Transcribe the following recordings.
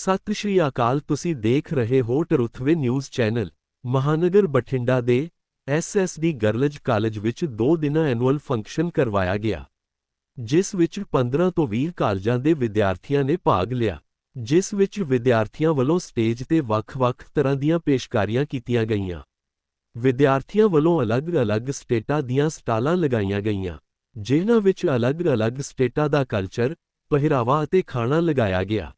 ਸਤਿ ਸ਼੍ਰੀ ਅਕਾਲ, ਤੁਸੀਂ ਦੇਖ ਰਹੇ ਹੋ ਟਰੁਥਵੇ ਨਿਊਜ਼ ਚੈਨਲ। ਮਹਾਨਗਰ ਬਠਿੰਡਾ ਦੇ ਐਸਐਸਡੀ ਗਰਲਜ ਕਾਲਜ ਵਿੱਚ 2 ਦਿਨਾਂ ਐਨੂਅਲ ਫੰਕਸ਼ਨ ਕਰਵਾਇਆ ਗਿਆ, ਜਿਸ ਵਿੱਚ 15 ਤੋਂ 20 ਕਾਲਜਾਂ ਦੇ ਵਿਦਿਆਰਥੀਆਂ ਨੇ ਭਾਗ ਲਿਆ। ਜਿਸ ਵਿੱਚ ਵਿਦਿਆਰਥੀਆਂ ਵੱਲੋਂ ਸਟੇਜ ਤੇ ਵੱਖ-ਵੱਖ ਤਰ੍ਹਾਂ ਦੀਆਂ ਪੇਸ਼ਕਾਰੀਆਂ ਕੀਤੀਆਂ ਗਈਆਂ। ਵਿਦਿਆਰਥੀਆਂ ਵੱਲੋਂ ਅਲੱਗ-ਅਲੱਗ ਸਟੇਟਾਂ ਦੀਆਂ ਸਟਾਲਾਂ ਲਗਾਈਆਂ ਗਈਆਂ, ਜਿਨ੍ਹਾਂ ਵਿੱਚ ਅਲੱਗ-ਅਲੱਗ ਸਟੇਟਾਂ ਦਾ ਕਲਚਰ, ਪਹਿਰਾਵਾ ਅਤੇ ਖਾਣਾ ਲਗਾਇਆ ਗਿਆ।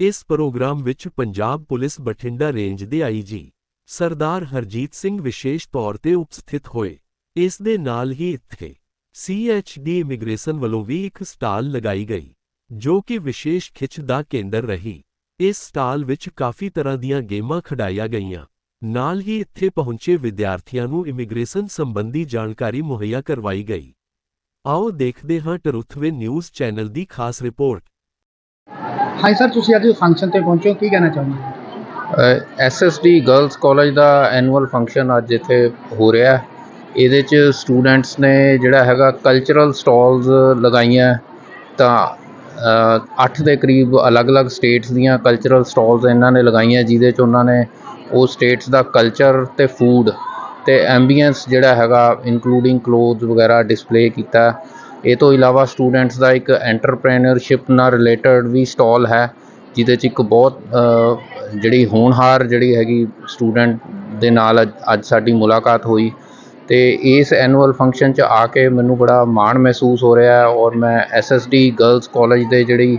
ਇਸ ਪ੍ਰੋਗਰਾਮ ਵਿੱਚ ਪੰਜਾਬ ਪੁਲਿਸ ਬਠਿੰਡਾ ਰੇਂਜ ਦੇ ਆਈਜੀ ਸਰਦਾਰ ਹਰਜੀਤ ਸਿੰਘ ਵਿਸ਼ੇਸ਼ ਤੌਰ ਤੇ ਉਪਸਥਿਤ ਹੋਏ। ਇਸ ਦੇ ਨਾਲ ਹੀ ਇੱਥੇ ਸੀਐਚਡੀ ਇਮੀਗ੍ਰੇਸ਼ਨ ਵੱਲੋਂ ਵੀ ਇੱਕ ਸਟਾਲ ਲਗਾਈ ਗਈ, ਜੋ ਕਿ ਵਿਸ਼ੇਸ਼ ਖਿੱਚ ਦਾ ਕੇਂਦਰ ਰਹੀ। ਇਸ ਸਟਾਲ ਵਿੱਚ ਕਾਫੀ ਤਰ੍ਹਾਂ ਦੀਆਂ ਗੇਮਾਂ ਖਿਡਾਈਆਂ ਗਈਆਂ। ਨਾਲ ਹੀ ਇੱਥੇ ਪਹੁੰਚੇ ਵਿਦਿਆਰਥੀਆਂ ਨੂੰ ਇਮੀਗ੍ਰੇਸ਼ਨ ਸੰਬੰਧੀ ਜਾਣਕਾਰੀ ਮੁਹੱਈਆ ਕਰਵਾਈ ਗਈ। ਆਓ ਦੇਖਦੇ ਹਾਂ ਟਰੁਥਵੇ ਨਿਊਜ਼ ਚੈਨਲ ਦੀ ਖਾਸ ਰਿਪੋਰਟ। ਹਾਂਜੀ ਸਰ, ਤੁਸੀਂ ਅੱਜ ਫੰਕਸ਼ਨ ਤੇ ਪਹੁੰਚੇ ਹੋ, ਕੀ ਕਹਿਣਾ ਚਾਹੁੰਦੇ ਹੋ ਐਸਐਸਡੀ ਗਰਲਸ ਕਾਲਜ ਦਾ ਐਨੂਅਲ ਫੰਕਸ਼ਨ ਅੱਜ ਇੱਥੇ ਹੋ ਰਿਹਾ ਹੈ। ਇਹਦੇ ਚ ਸਟੂਡੈਂਟਸ ਨੇ ਜਿਹੜਾ ਹੈਗਾ ਕਲਚਰਲ ਸਟਾਲਸ ਲਗਾਈਆਂ ਤਾਂ 8 ਦੇ ਕਰੀਬ ਅਲੱਗ-ਅਲੱਗ ਸਟੇਟਸ ਦੀਆਂ ਕਲਚਰਲ ਸਟਾਲਸ ਇਹਨਾਂ ਨੇ ਲਗਾਈਆਂ, ਜਿਹਦੇ ਚ ਉਹਨਾਂ ਨੇ ਉਹ ਸਟੇਟਸ ਦਾ ਕਲਚਰ ਤੇ ਫੂਡ ਤੇ ਐਂਬੀਐਂਸ ਜਿਹੜਾ ਹੈਗਾ ਇਨਕਲੂਡਿੰਗ ਕਲੋਥਸ ਵਗੈਰਾ ਡਿਸਪਲੇ ਕੀਤਾ। ਇਹ ਤੋਂ ਇਲਾਵਾ ਸਟੂਡੈਂਟਸ ਦਾ ਇੱਕ ਐਂਟਰਪ੍ਰੇਨਰਸ਼ਿਪ ਨਾਲ ਰਿਲੇਟਡ ਵੀ ਸਟਾਲ ਹੈ, ਜਿਹਦੇ 'ਚ ਇੱਕ ਬਹੁਤ ਜਿਹੜੀ ਹੋਣਹਾਰ ਜਿਹੜੀ ਹੈਗੀ ਸਟੂਡੈਂਟ ਦੇ ਨਾਲ ਅੱਜ- ਅੱਜ ਸਾਡੀ ਮੁਲਾਕਾਤ ਹੋਈ। ਅਤੇ ਇਸ ਐਨੂਅਲ ਫੰਕਸ਼ਨ 'ਚ ਆ ਕੇ ਮੈਨੂੰ ਬੜਾ ਮਾਣ ਮਹਿਸੂਸ ਹੋ ਰਿਹਾ ਔਰ ਮੈਂ ਐਸਐਸਡੀ ਗਰਲਸ ਕੋਲਜ ਦੇ ਜਿਹੜੀ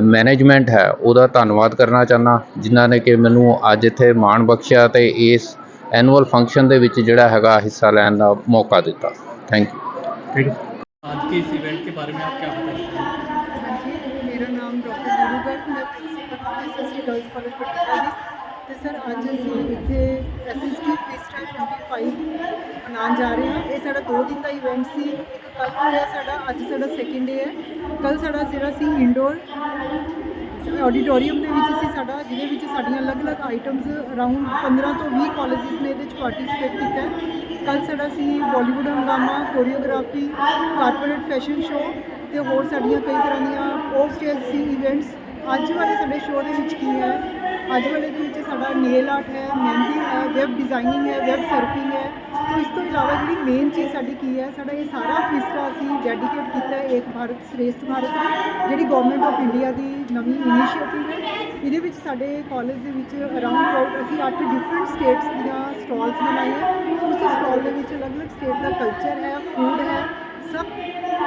ਮੈਨੇਜਮੈਂਟ ਹੈ, ਉਹਦਾ ਧੰਨਵਾਦ ਕਰਨਾ ਚਾਹੁੰਦਾ, ਜਿਨ੍ਹਾਂ ਨੇ ਕਿ ਮੈਨੂੰ ਅੱਜ ਇੱਥੇ ਮਾਣ ਬਖਸ਼ਿਆ ਅਤੇ ਇਸ ਐਨੂਅਲ ਫੰਕਸ਼ਨ ਦੇ ਵਿੱਚ ਜਿਹੜਾ ਹੈਗਾ ਹਿੱਸਾ ਲੈਣ ਦਾ ਮੌਕਾ ਦਿੱਤਾ। Thank you. Thank you. आज के इस इवेंट के बारे में आप क्या बताएंगे ਹਾਂਜੀ ਮੇਰਾ ਨਾਮ ਡਾਕਟਰ ਗੁਰੂ ਗਰਗ ਮੈਂ principal SST girls college Patiala ਦੀ ਤੇ ਸਰ ਅੱਜ ਅਸੀਂ ਇੱਥੇ ਐਸਐਸਟੀ ਫੈਸਟਾ 25 ਮਨਾਉਣ ਜਾ ਰਹੇ ਹਾਂ ਇਹ ਸਾਡਾ ਦੋ ਦਿਨ ਦਾ ਇਵੈਂਟ ਸੀ ਇੱਕ ਕੱਲ੍ਹ ਹੋਇਆ ਸਾਡਾ ਅੱਜ ਸਾਡਾ ਸੈਕਿੰਡ ਡੇ ਹੈ ਕੱਲ ਸਾਡਾ ਜਿਹੜਾ ਸੀ ਇੰਡੋਰ ਆਡੀਟੋਰੀਅਮ ਦੇ ਵਿੱਚ ਸੀ ਸਾਡਾ, ਜਿਹਦੇ ਵਿੱਚ ਸਾਡੀਆਂ ਅਲੱਗ-ਅਲੱਗ ਆਈਟਮਸ ਅਰਾਊਂਡ 15 ਤੋਂ 20 ਕਾਲਜਸ ਨੇ ਇਹਦੇ ਵਿੱਚ ਪਾਰਟਿਸਿਪੇਟ ਕੀਤਾ ਹੈ। ਕੱਲ ਸਾਡਾ ਸੀ ਬਾਲੀਵੁੱਡ ਹੰਗਾਮਾ ਕੋਰੀਓਗ੍ਰਾਫੀ ਕਾਰਪੋਰੇਟ ਫੈਸ਼ਨ ਸ਼ੋਅ ਤੇ ਹੋਰ ਸਾਡੀਆਂ ਕਈ ਤਰ੍ਹਾਂ ਦੀਆਂ ਆਫ ਸਟੇਜ ਸੀ ਇਵੈਂਟਸ ਅੱਜ ਵਾਲੇ ਸਾਡੇ ਸ਼ੋਅ ਦੇ ਵਿੱਚ ਕੀ ਹੈ? ਅੱਜ ਵਾਲੇ ਦੇ ਵਿੱਚ ਸਾਡਾ ਨੇਲ ਆਰਟ ਹੈ, ਮਹਿੰਦੀ ਹੈ ਵੈਬ ਡਿਜ਼ਾਈਨਿੰਗ ਹੈ ਵੈਬ ਸਰਫਿੰਗ ਹੈ। ਤੇ ਇਸ ਤੋਂ ਇਲਾਵਾ ਜਿਹੜੀ ਮੇਨ ਚੀਜ਼ ਸਾਡੀ ਕੀ ਹੈ? ਸਾਡਾ ਇਹ ਸਾਰਾ ਫਿਸਟਾ ਅਸੀਂ ਡੈਡੀਕੇਟ ਕੀਤਾ ਹੈ ਏਕ ਭਾਰਤ ਸ੍ਰੇਸ਼ਟ ਭਾਰਤ ਜਿਹੜੀ ਗਵਰਨਮੈਂਟ ਆਫ ਇੰਡੀਆ ਦੀ ਨਵੀਂ ਇਨੀਸ਼ੀਏਟਿਵ ਹੈ। ਇਹਦੇ ਵਿੱਚ ਸਾਡੇ ਕਾਲਜ ਦੇ ਵਿੱਚ ਅਰਾਊਂਡ ਅਬਾਊਟ ਅਸੀਂ ਅੱਠ ਡਿਫਰੈਂਟ ਸਟੇਟਸ ਦੀਆਂ ਸਟਾਲਸ ਬਣਾਈਆਂ। ਉਸ ਸਟਾਲ ਦੇ ਵਿੱਚ ਅਲੱਗ-ਅਲੱਗ ਸਟੇਟ ਦਾ ਕਲਚਰ ਹੈ ਫੂਡ ਸਭ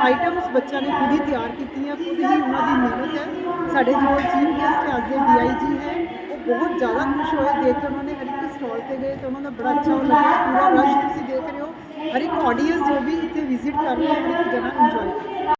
ਆਈਟਮਸ ਬੱਚਿਆਂ ਨੇ ਖੁਦ ਹੀ ਤਿਆਰ ਕੀਤੀਆਂ, ਖੁਦ ਹੀ ਉਹਨਾਂ ਦੀ ਮਿਹਨਤ ਹੈ। ਸਾਡੇ ਜੋ ਚੀਫ ਗੈਸਟ ਅੱਜ ਦੇ ਡੀਆਈਜੀ ਹੈ, ਉਹ ਬਹੁਤ ਜ਼ਿਆਦਾ ਖੁਸ਼ ਹੋਏ, ਦੇਖ ਕੇ ਉਹਨਾਂ ਨੇ ਹਰ ਇੱਕ ਸਟਾਲ ਤੇ ਗਏ ਤੇ ਉਹਨਾਂ ਦਾ ਬੜਾ ਅੱਛਾ ਉਹ ਲੱਗਿਆ। ਪੂਰਾ ਰਸ਼ ਤੁਸੀਂ ਦੇਖ ਰਹੇ ਹੋ, ਹਰ ਇੱਕ ਆਡੀਅנס ਜੋ ਵੀ ਇੱਥੇ ਵਿਜ਼ਿਟ ਕਰ ਰਿਹਾ ਹੈ ਹਰ ਇੱਕ ਜਣਾ ਇੰਜੋਏ